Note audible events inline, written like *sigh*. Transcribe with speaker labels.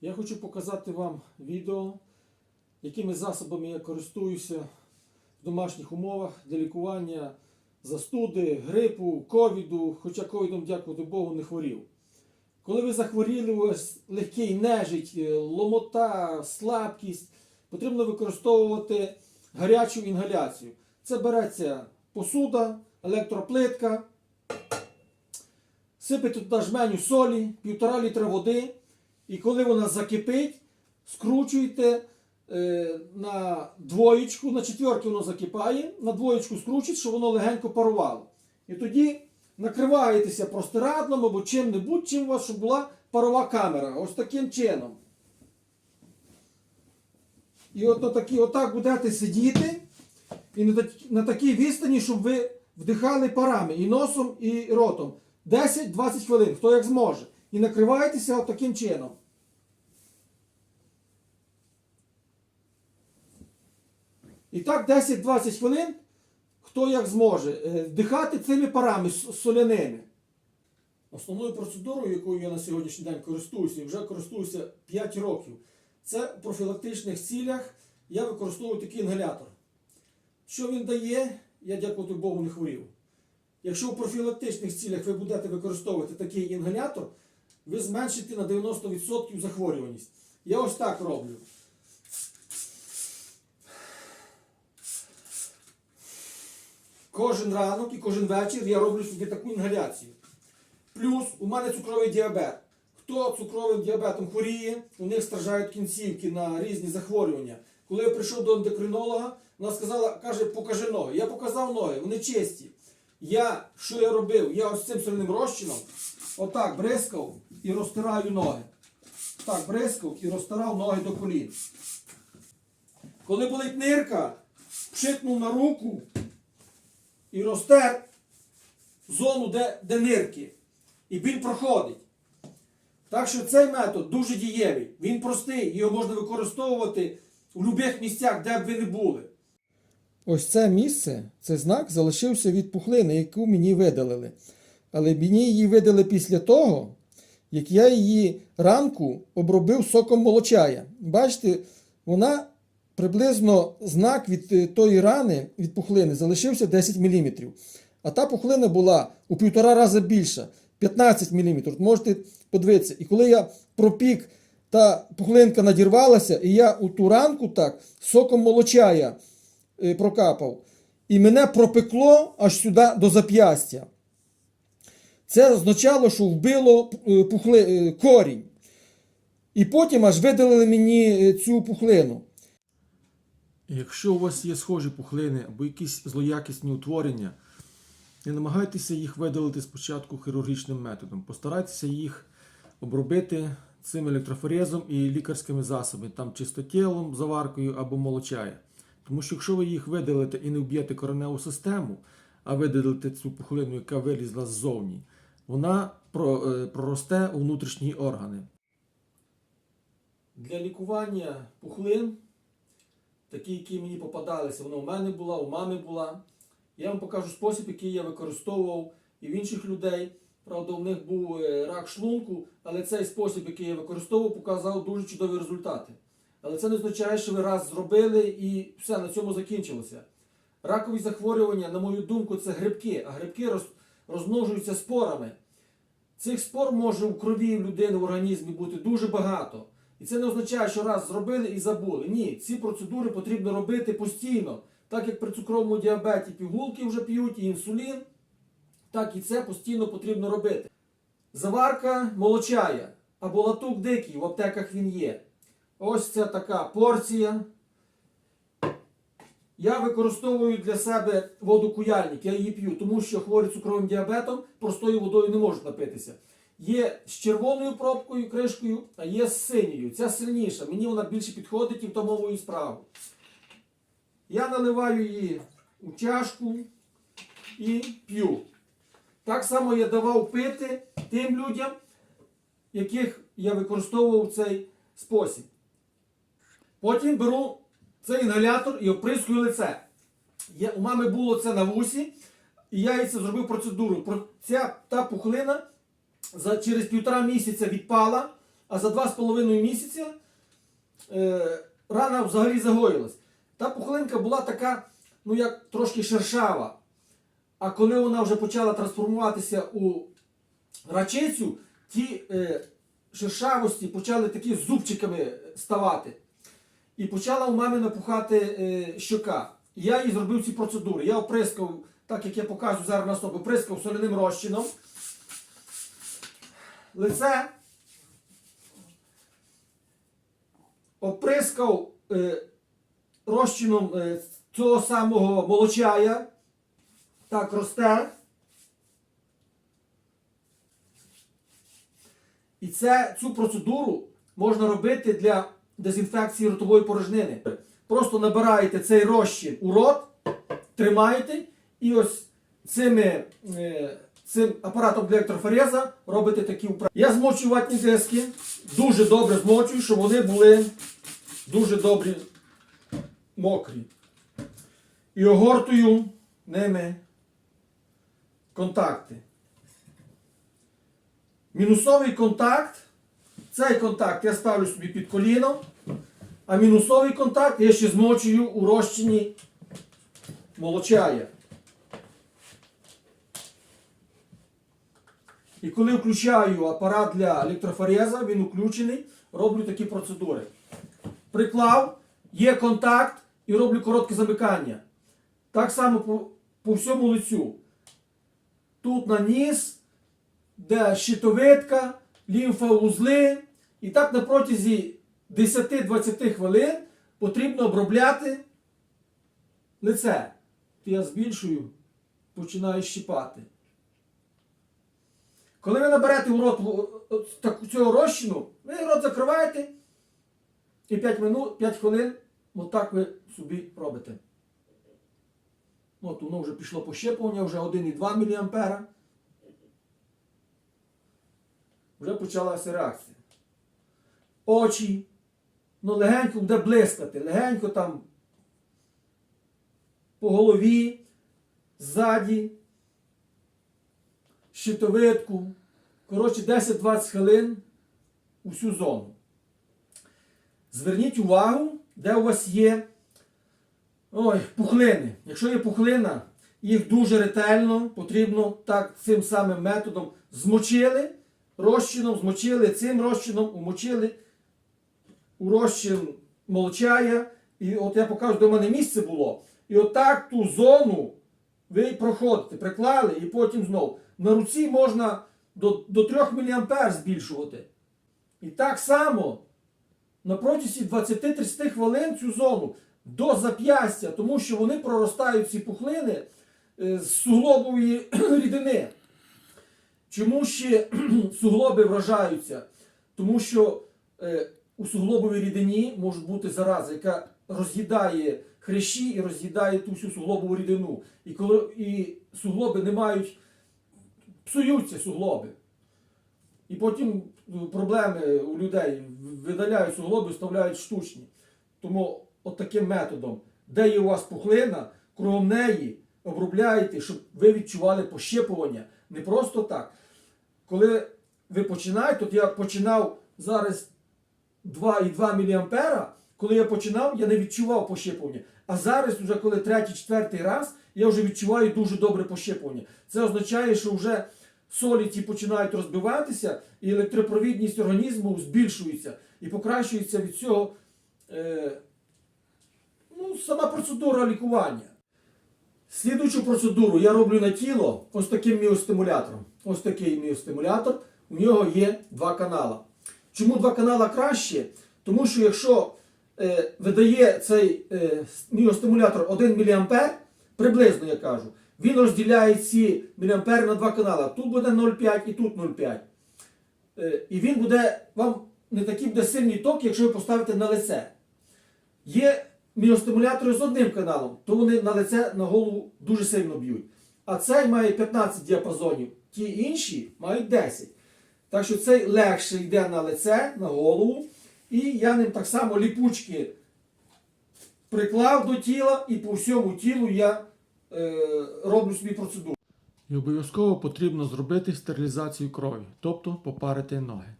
Speaker 1: Я хочу показати вам відео, якими засобами я користуюся в домашніх умовах для лікування застуди, грипу, ковіду, хоча ковідом, дякувати Богу, не хворів. Коли ви захворіли, у вас легкий нежить, е, ломота, слабкість, потрібно використовувати гарячу інгаляцію. Це береться посуда, електроплитка, сипете туди жменю солі, півтора літра води, і коли вона закипить, скручуєте е, на двоєчку, на четверки воно закипає, на двоєчку скручуєте, щоб воно легенько парувало. І тоді накриваєтеся простирадлом або чим-небудь, чим у вас, щоб була парова камера. Ось таким чином. І от на такі, отак будете сидіти, і на, такі- на такій відстані, щоб ви вдихали парами і носом, і ротом. 10-20 хвилин, хто як зможе. І накриваєтеся таким чином. І так 10-20 хвилин, хто як зможе, е, вдихати цими парами соляними. Основною процедурою, якою я на сьогоднішній день користуюся, і вже користуюся 5 років, це в профілактичних цілях я використовую такий інгалятор. Що він дає, я дякувати Богу не хворів. Якщо в профілактичних цілях ви будете використовувати такий інгалятор, ви зменшите на 90% захворюваність. Я ось так роблю. Кожен ранок і кожен вечір я роблю собі таку інгаляцію. Плюс у мене цукровий діабет. Хто цукровим діабетом хворіє, у них страждають кінцівки на різні захворювання. Коли я прийшов до ендокринолога, вона сказала, каже, покажи ноги. Я показав ноги, вони чисті. Я, що я робив? Я ось цим сольним розчином отак бризкав і розтираю ноги. Так, бризкав і розтирав ноги до колін. Коли болить нирка, пшикнув на руку і розтер зону, де, де нирки. І біль проходить. Так що цей метод дуже дієвий. Він простий, його можна використовувати у будь-яких місцях, де б ви не були. Ось це місце, це знак залишився від пухлини, яку мені видалили. Але мені її видали після того, як я її ранку обробив соком молочая. Бачите, вона приблизно знак від е, тої рани від пухлини залишився 10 мм. А та пухлина була у півтора рази більша 15 мм. Можете подивитися. І коли я пропік, та пухлинка надірвалася, і я у ту ранку так соком молочая прокапав. І мене пропекло аж сюди до зап'ястя. Це означало, що вбило е, пухли, е, корінь. І потім аж видалили мені е, цю пухлину. Якщо у вас є схожі пухлини або якісь злоякісні утворення, не намагайтеся їх видалити спочатку хірургічним методом. Постарайтеся їх обробити цим електрофорезом і лікарськими засобами, там чистотілом, заваркою або молочая. Тому що якщо ви їх видалите і не вб'єте кореневу систему, а видалите цю пухлину, яка вилізла ззовні, вона е, проросте у внутрішні органи. Для лікування пухлин, такі, які мені попадалися, вона у мене була, у мами була. Я вам покажу спосіб, який я використовував і в інших людей. Правда, у них був е, рак шлунку, але цей спосіб, який я використовував, показав дуже чудові результати. Але це не означає, що ви раз зробили і все, на цьому закінчилося. Ракові захворювання, на мою думку, це грибки, а грибки роз, розмножуються спорами. Цих спор може у крові людини в організмі бути дуже багато. І це не означає, що раз зробили і забули. Ні, ці процедури потрібно робити постійно. Так як при цукровому діабеті пігулки вже п'ють і інсулін, так і це постійно потрібно робити. Заварка молочая або латук дикий, в аптеках він є. Ось це така порція. Я використовую для себе воду куяльник, я її п'ю, тому що хворі цукровим діабетом простою водою не можуть напитися. Є з червоною пробкою, кришкою, а є з синьою. Ця сильніша. Мені вона більше підходить і втомовую справу. Я наливаю її у чашку і п'ю. Так само я давав пити тим людям, яких я використовував цей спосіб. Потім беру цей інгалятор і оприскую лице. Я, у мами було це на вусі, і я їй це зробив процедуру. Про- Ця та пухлина за, через півтора місяця відпала, а за 2,5 місяця е, рана взагалі загоїлась. Та пухлинка була така, ну як трошки шершава. А коли вона вже почала трансформуватися у рачицю, ті е, шершавості почали такі зубчиками ставати. І почала у мами напухати е, щока. І я їй зробив ці процедури. Я оприскав, так як я покажу зараз на собі, оприскав соляним розчином. Лице. Оприскав е, розчином е, цього самого молочая. Так, розтер. І це, цю процедуру можна робити для дезінфекції ротової порожнини. Просто набираєте цей розчин у рот, тримаєте і ось цими, е, цим апаратом для електрофореза робите такі вправи. Я змочую ватні диски, дуже добре змочую, щоб вони були дуже добрі мокрі. І огортую ними контакти. Мінусовий контакт. Цей контакт я ставлю собі під коліно, а мінусовий контакт я ще змочую у розчині молочая. І коли включаю апарат для електрофореза, він включений, роблю такі процедури. Приклав, є контакт і роблю коротке замикання. Так само по, по всьому лицю. Тут на ніс, де щитовидка, лімфоузли. І так на протязі 10-20 хвилин потрібно обробляти лице. Я збільшую, починаю щипати. Коли ви наберете у рот цього розчину, ви рот закриваєте і 5, минут, 5 хвилин отак ви собі робите. От воно вже пішло пощеплення, вже 1,2 мА. Вже почалася реакція. Очі. Ну, легенько буде блискати, легенько там по голові, ззаді, щитовидку. Коротше, 10-20 хвилин усю зону. Зверніть увагу, де у вас є ой, пухлини. Якщо є пухлина, їх дуже ретельно потрібно так цим самим методом змочили розчином, змочили цим розчином, умочили у розчин молчая. І от я покажу, де в мене місце було. І отак ту зону ви проходите, приклали і потім знову. На руці можна до, до 3 мА збільшувати. І так само на протязі 20-30 хвилин цю зону до зап'ястя, тому що вони проростають ці пухлини е, з суглобової *clears throat* рідини. Чому ще *clears throat* суглоби вражаються? Тому що е, у суглобовій рідині може бути зараза, яка роз'їдає хрящі і роз'їдає ту всю суглобову рідину. І коли і суглоби не мають, псуються суглоби. І потім ну, проблеми у людей видаляють суглоби, вставляють штучні. Тому от таким методом, де є у вас пухлина, кругом неї обробляєте, щоб ви відчували пощепування. Не просто так. Коли ви починаєте, от я починав зараз 2,2 мА, коли я починав, я не відчував пощепування. А зараз, вже коли третій, четвертий раз, я вже відчуваю дуже добре пощепування. Це означає, що вже солі ті починають розбиватися, і електропровідність організму збільшується і покращується від цього е, ну, сама процедура лікування. Слідуючу процедуру я роблю на тіло ось таким міостимулятором. Ось такий міостимулятор. У нього є два канала. Чому два канала краще? Тому що якщо е, видає цей е, міостимулятор 1 мА, приблизно я кажу, він розділяє ці мА на два канали. Тут буде 0,5 і тут 0,5. Е, і він буде вам не такий буде сильний ток, якщо ви поставите на лице. Є міостимулятори з одним каналом, то вони на лице, на голову дуже сильно б'ють. А цей має 15 діапазонів, ті інші мають 10. Так що цей легше йде на лице, на голову. І я ним так само ліпучки приклав до тіла і по всьому тілу я е, роблю собі процедуру.
Speaker 2: І обов'язково потрібно зробити стерилізацію крові, тобто попарити ноги.